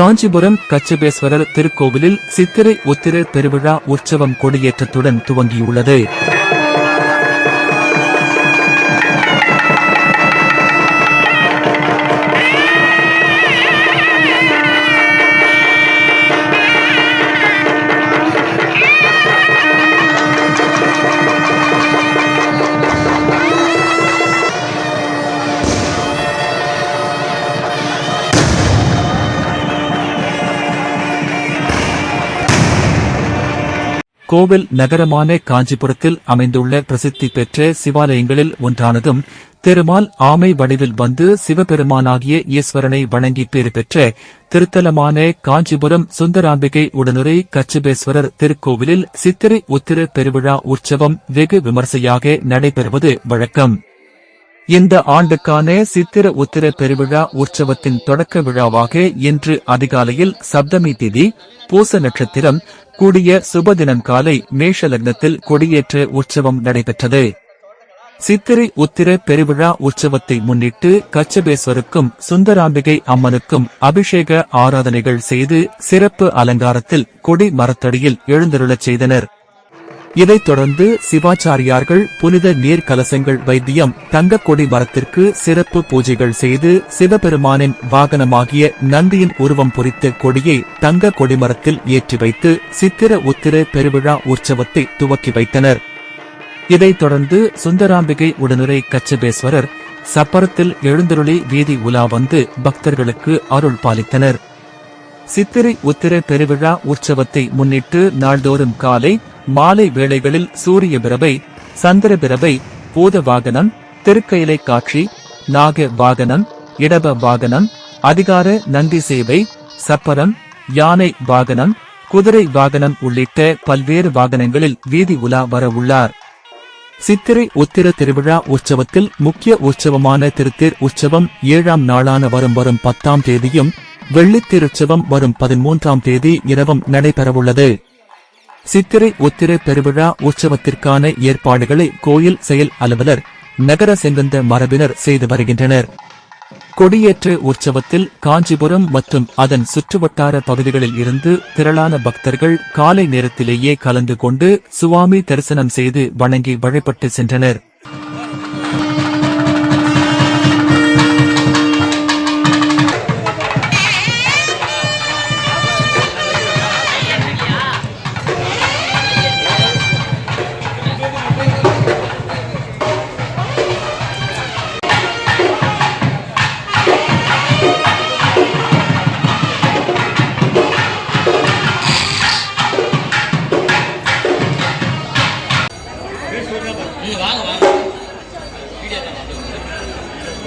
காஞ்சிபுரம் கச்சபேஸ்வரர் திருக்கோவிலில் சித்திரை உத்திர பெருவிழா உற்சவம் கொடியேற்றத்துடன் துவங்கியுள்ளது. கோவில் நகரமான காஞ்சிபுரத்தில் அமைந்துள்ள பிரசித்தி பெற்ற சிவாலயங்களில் ஒன்றானதும் திருமால் ஆமை வடிவில் வந்து சிவபெருமானாகிய ஈஸ்வரனை வணங்கி பேறு பெற்ற திருத்தலமான காஞ்சிபுரம் சுந்தராம்பிகை உடனுரை கச்சபேஸ்வரர் திருக்கோவிலில் சித்திரை உத்திர பெருவிழா உற்சவம் வெகு விமர்சையாக நடைபெறுவது வழக்கம். இந்த ஆண்டுக்கான சித்திர உத்திர பெருவிழா உற்சவத்தின் தொடக்க விழாவாக இன்று அதிகாலையில் சப்தமி திதி பூச நட்சத்திரம் கூடிய சுபதினம் காலை மேஷ லக்னத்தில் கொடியேற்ற உற்சவம் நடைபெற்றது. சித்திரை உத்திர பெருவிழா உற்சவத்தை முன்னிட்டு கச்சபேஸ்வருக்கும் சுந்தராம்பிகை அம்மனுக்கும் அபிஷேக ஆராதனைகள் செய்து சிறப்பு அலங்காரத்தில் கொடி மரத்தடியில் எழுந்தருளச் செய்தனர். இதைத் தொடர்ந்து சிவாச்சாரியார்கள் புனித நீர் கலசங்கள் வைத்தியம் தங்கக்கொடி மரத்திற்கு சிறப்பு பூஜைகள் செய்து சிவபெருமானின் வாகனமாகிய நந்தியின் உருவம் பொறித்த கொடியை தங்க கொடிமரத்தில் ஏற்றி வைத்து சித்திர உத்திர பெருவிழா உற்சவத்தை துவக்கி வைத்தனர். இதைத் தொடர்ந்து சுந்தராம்பிகை உடனுரை கச்சபேஸ்வரர் சப்பரத்தில் எழுந்தருளி வீதி உலா வந்து பக்தர்களுக்கு அருள் பாலித்தனர். சித்திரை உத்திர பெருவிழா உற்சவத்தை முன்னிட்டு நாள்தோறும் காலை மாலை வேளைகளில் சூரிய பிரபை சந்திர பிரபை பூத வாகனம் திருக்கயிலை காட்சி நாக வாகனம் இடப வாகனம் அதிகார நந்தி சேவை சப்பரம் யானை வாகனம் குதிரை வாகனம் உள்ளிட்ட பல்வேறு வாகனங்களில் வீதி உலா வர உள்ளார். சித்திரை உத்திர திருவிழா உற்சவத்தில் முக்கிய உற்சவமான திருத்தேர் உற்சவம் ஏழாம் நாளான வரும் வரும் பத்தாம் தேதியும் வெள்ளித்திருச்சவம் வரும் பதிமூன்றாம் தேதி இரவும் நடைபெறவுள்ளது. சித்திரை உத்திர பெருவிழா உற்சவத்திற்கான ஏற்பாடுகளை கோயில் செயல் அலுவலர் நகர செங்கந்த மரபினர் செய்து வருகின்றனர். கொடியேற்ற உற்சவத்தில் காஞ்சிபுரம் மற்றும் அதன் சுற்றுவட்டார பகுதிகளில் இருந்து திரளான பக்தர்கள் காலை நேரத்திலேயே கலந்து கொண்டு சுவாமி தரிசனம் செய்து வணங்கி வழிபட்டு சென்றனர்.